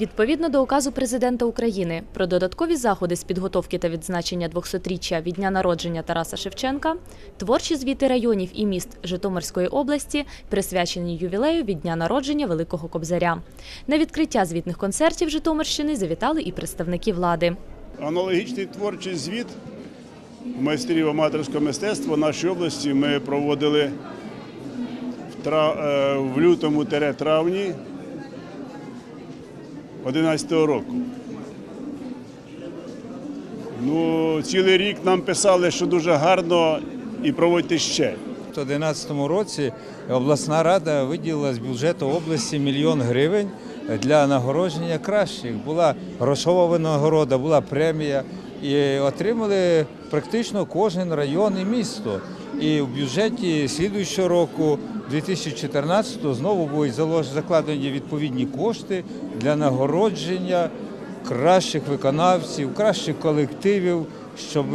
Відповідно до указу президента України про додаткові заходи з підготовки та відзначення 200-річчя від дня народження Тараса Шевченка, творчі звіти районів і міст Житомирської області присвячені ювілею від дня народження Великого Кобзаря. На відкриття звітних концертів Житомирщини завітали і представники влади. Аналогічний творчий звіт майстрів аматорського мистецтва в нашій області ми проводили в, е, в лютому-травні 2011 року. Ну, цілий рік нам писали, що дуже гарно і проводьте ще. У 2011 році обласна рада виділила з бюджету області мільйон гривень для нагородження кращих. Була грошова винагорода, була премія. І отримали практично кожен район і місто. І в бюджеті слідуючого року, 2014-го, знову будуть закладені відповідні кошти для нагородження кращих виконавців, кращих колективів, щоб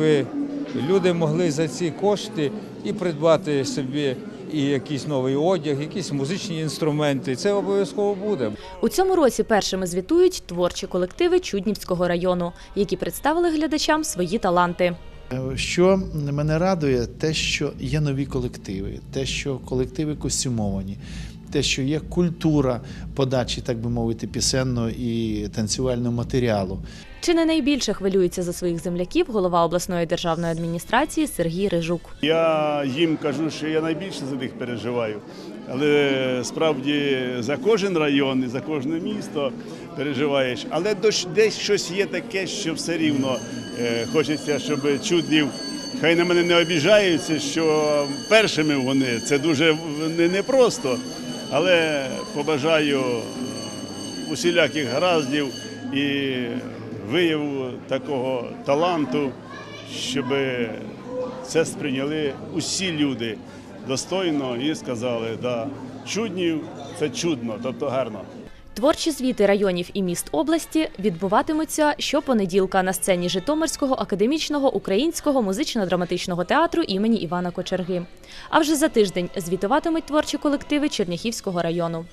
люди могли за ці кошти і придбати собі і якийсь новий одяг, якісь музичні інструменти. Це обов'язково буде. У цьому році першими звітують творчі колективи Чуднівського району, які представили глядачам свої таланти. Що мене радує, те, що є нові колективи, те, що колективи костюмовані, те, що є культура подачі, так би мовити, пісенного і танцювального матеріалу. Чи не найбільше хвилюється за своїх земляків голова обласної державної адміністрації Сергій Рижук. Я їм кажу, що я найбільше за них переживаю. Але справді за кожен район і за кожне місто переживаєш. Але дощ- десь щось є таке, що все рівно е, хочеться, щоб чуднів. Хай на мене не обіжаються, що першими вони це дуже не- непросто. Але побажаю е, усіляких гараздів і вияву такого таланту, щоб це сприйняли усі люди достойно і сказали, да, чуднів це чудно, тобто гарно. Творчі звіти районів і міст області відбуватимуться щопонеділка на сцені Житомирського академічного українського музично-драматичного театру імені Івана Кочерги. А вже за тиждень звітуватимуть творчі колективи Черняхівського району.